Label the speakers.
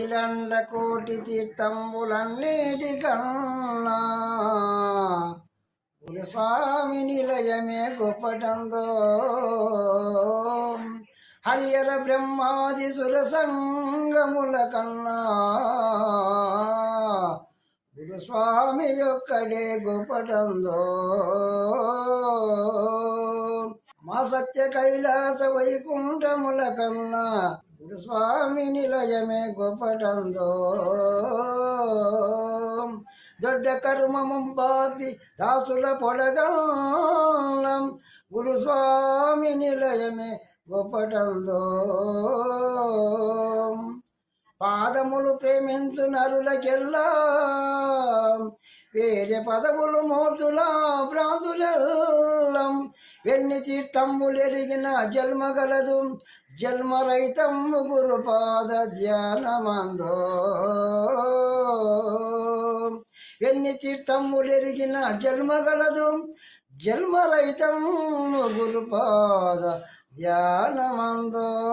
Speaker 1: ఇలండ కోటి తీర్థంబులన్నిటి కన్నా స్వామి నిలయమే గొప్పటందో. హరియర బ్రహ్మాది సుర సంగముల కన్నా గురుస్వామి ఒక్కడే గొప్పటందో. మా సత్య కైలాస వైకుంఠముల కన్నా స్వామి నిలయమే గొప్పటందో. దొడ్డ కర్మము బాపి దాసుల పొడగల్లం. గురుస్వామి నిలయమే గొప్పటందో. పాదములు ప్రేమించు నరులకెల్లా. వేరే పదవులు మూర్తుల భ్రాంతులెల్లం. వెన్ని తీర్థంబులెరిగిన జన్మగలదు. జన్మరహితము గురుపాద ధ్యానమందో. వెన్ని తీర్థములెరిగిన జన్మగలదు. జన్మరహితము గురుపాద ధ్యానమందో.